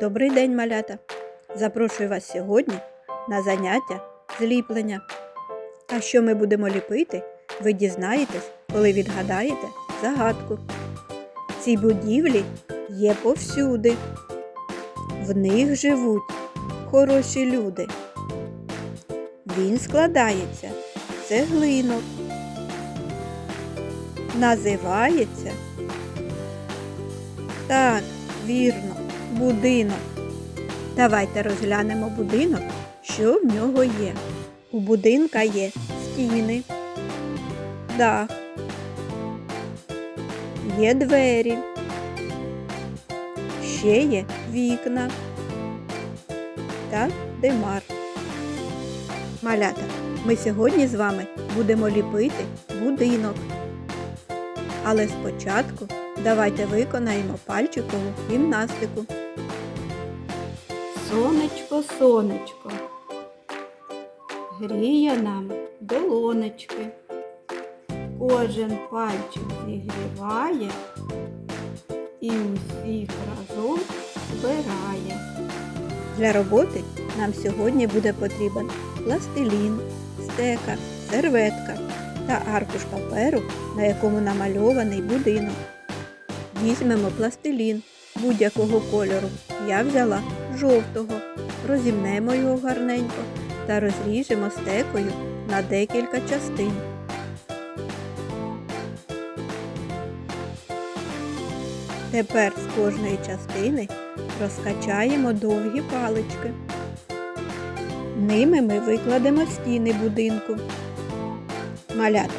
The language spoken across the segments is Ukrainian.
Добрий день, малята! Запрошую вас сьогодні на заняття з ліплення. А що ми будемо ліпити, ви дізнаєтесь, коли відгадаєте загадку. Ці будівлі є повсюди. В них живуть хороші люди. Він складається з цеглинок. Називається так, вірно, будинок. Давайте розглянемо будинок, що в нього є. У будинка є стіни, дах, є двері, ще є вікна та димар. Малята, ми сьогодні з вами будемо ліпити будинок. Але спочатку давайте виконаємо пальчикову гімнастику. Сонечко, сонечко, гріє нам долонечки. Кожен пальчик зігріває і усіх разом збирає. Для роботи нам сьогодні буде потрібен пластилін, стека, серветка та аркуш паперу, на якому намальований будинок. Візьмемо пластилін будь-якого кольору. Я взяла жовтого. Розімнемо його гарненько та розріжемо стекою на декілька частин. Тепер з кожної частини розкачаємо довгі палички. Ними ми викладемо стіни будинку. Малята,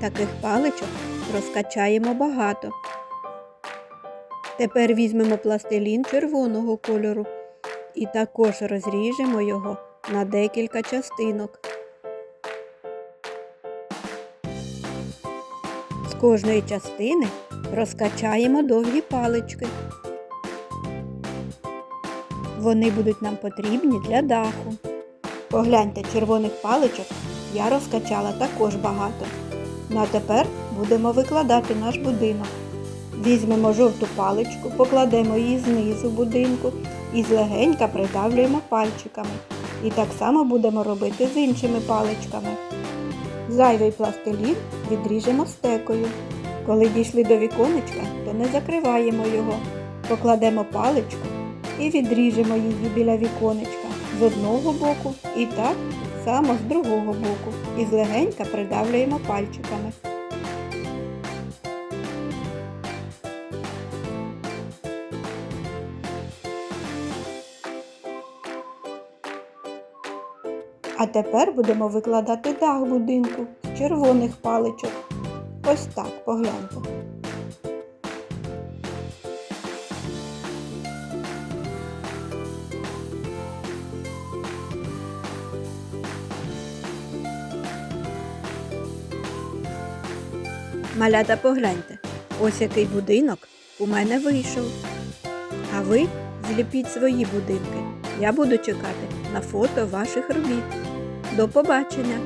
таких паличок розкачаємо багато. Тепер візьмемо пластилін червоного кольору і також розріжемо його на декілька частинок. З кожної частини розкачаємо довгі палички. Вони будуть нам потрібні для даху. Погляньте, червоних паличок я розкачала також багато. Ну а тепер будемо викладати наш будинок. Візьмемо жовту паличку, покладемо її знизу будинку і злегенька придавлюємо пальчиками. І так само будемо робити з іншими паличками. Зайвий пластилін відріжемо стекою. Коли дійшли до віконечка, то не закриваємо його. Покладемо паличку і відріжемо її біля віконечка з одного боку і так само з другого боку. І злегенька придавлюємо пальчиками. А тепер будемо викладати дах будинку з червоних паличок. Ось так, погляньте. Малята, погляньте, ось який будинок у мене вийшов. А ви зліпіть свої будинки. Я буду чекати на фото ваших робіт. До побачення!